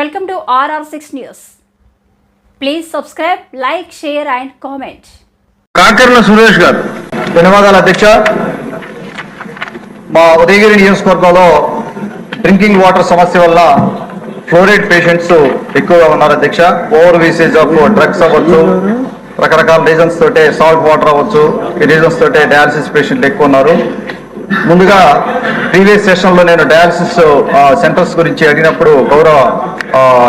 Welcome to RR6 News. Please subscribe, like, share, and comment. Kakarla Suresh గారు. ధన్యవాదాలు అధ్యక్ష. మా ఉదయగిరి నియోజకవర్గంలో డ్రింకింగ్ వాటర్ సమస్య వల్ల ఫ్లోరైడ్ పేషెంట్స్ ఎక్కువగా ఉన్నారు అధ్యక్ష. ఓవర్ వేసేజ్ ఆఫ్ డ్రగ్స్ అవ్వచ్చు. రకరకాల రీజన్స్ తోటే సాల్ట్ వాటర్ అవ్వచ్చు. ఈ రీజన్స్ తోటే డయాలసిస్ పేషెంట్లు ఎక్కువ ఉన్నారు. ముందుగా ప్రీవియస్ సెషన్లో నేను డయాలసిస్ సెంటర్స్ గురించి అడిగినప్పుడు గౌరవ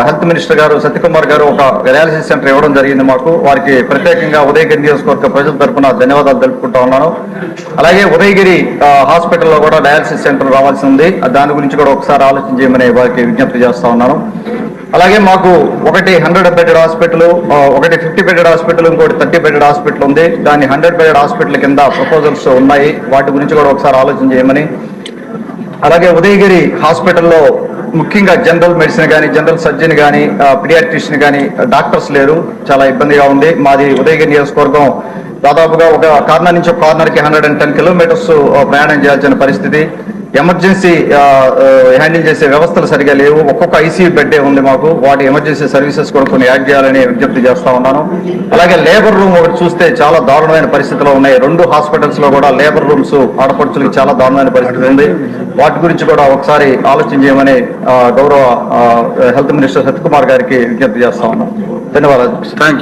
హెల్త్ మినిస్టర్ గారు సత్యకుమార్ గారు ఒక డయాలసిస్ సెంటర్ ఇవ్వడం జరిగింది మాకు. వారికి ప్రత్యేకంగా ఉదయగిరి నియోజకవర్గ ప్రజల తరఫున ధన్యవాదాలు తెలుపుకుంటా ఉన్నాను. అలాగే ఉదయగిరి హాస్పిటల్లో కూడా డయాలసిస్ సెంటర్ రావాల్సి ఉంది. దాని గురించి కూడా ఒకసారి ఆలోచన చేయమని వారికి విజ్ఞప్తి చేస్తా ఉన్నాను. అలాగే మాకు ఒకటి హండ్రెడ్ బెడెడ్ హాస్పిటల్ ఒకటి ఫిఫ్టీ బెడెడ్ హాస్పిటల్ ఇంకోటి థర్టీ బెడెడ్ హాస్పిటల్ ఉంది. దాని హండ్రెడ్ బెడెడ్ హాస్పిటల్ కింద ప్రపోజల్స్ ఉన్నాయి. వాటి గురించి కూడా ఒకసారి ఆలోచన చేయమని. అలాగే ఉదయగిరి హాస్పిటల్లో ముఖ్యంగా జనరల్ మెడిసిన్ కానీ జనరల్ సర్జన్ కానీ పిడియాట్రిషియన్ కానీ డాక్టర్స్ లేరు. చాలా ఇబ్బందిగా ఉంది. మాది ఉదయగిరి నియోజకవర్గం. దాదాపుగా ఒక కార్నర్ నుంచి ఒక కార్నర్కి హండ్రెడ్ అండ్ టెన్ కిలోమీటర్స్ ప్రయాణం చేయాల్సిన పరిస్థితి. ఎమర్జెన్సీ హ్యాండిల్ చేసే వ్యవస్థలు సరిగా లేవు. ఒక్కొక్క ఐసీయూ బెడ్డే ఉంది మాకు. వాటి ఎమర్జెన్సీ సర్వీసెస్ కూడా కొన్ని యాడ్ చేయాలని విజ్ఞప్తి చేస్తూ ఉన్నాను. అలాగే లేబర్ రూమ్ ఒకటి చూస్తే చాలా దారుణమైన పరిస్థితిలో ఉన్నాయి. రెండు హాస్పిటల్స్లో కూడా లేబర్ రూమ్స్ ఆడపడుచులకు చాలా దారుణమైన పరిస్థితి ఉంది. వాటి గురించి కూడా ఒకసారి ఆలోచన చేయమని గౌరవ హెల్త్ మినిస్టర్ సత్యకుమార్ గారికి విజ్ఞప్తి చేస్తా ఉన్నాం. ధన్యవాదాలు. Thank you